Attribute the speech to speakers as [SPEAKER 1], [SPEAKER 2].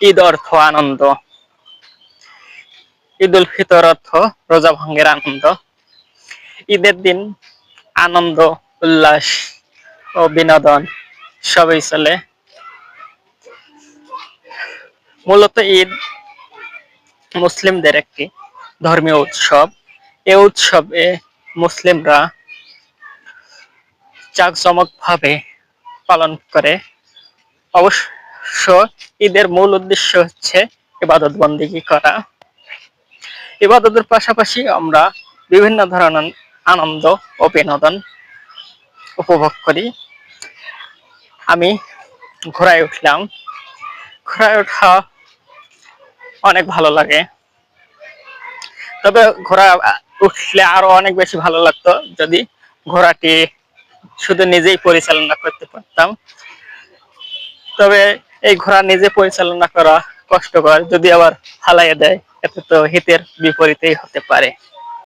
[SPEAKER 1] ঈদ অর্থ আনন্দ। ঈদ উল ফিতর অর্থ রোজা ভঙ্গের আনন্দ। ঈদের দিন আনন্দ, উল্লাস ও বিনোদন সবই চলে। মূলত ঈদ মুসলিমদের একটি ধর্মীয় উৎসব। এই উৎসবে মুসলিমরা জাঁকজমক ভাবে পালন করে। অবশ্য ঈদের মূল উদ্দেশ্য হচ্ছে ইবাদত বন্দিগি করা। ইবাদতের পাশাপাশি আমরা বিভিন্ন ধরনের আনন্দ ও বিনোদন উপভোগ করি। আমি ঘোড়ায় উঠলাম। ঘোড়ায় ওঠা অনেক ভালো লাগে। তবে ঘোড়া উঠলে আরও অনেক বেশি ভালো লাগতো যদি ঘোড়াটি শুধু নিজেই পরিচালনা করতে পারতাম। তবে এই ঘোড়া নিজে পরিচালনা করা কষ্টকর, যদি আবার হালাইয়ে দেয়, এতে তো হিতের বিপরীতেই হতে পারে।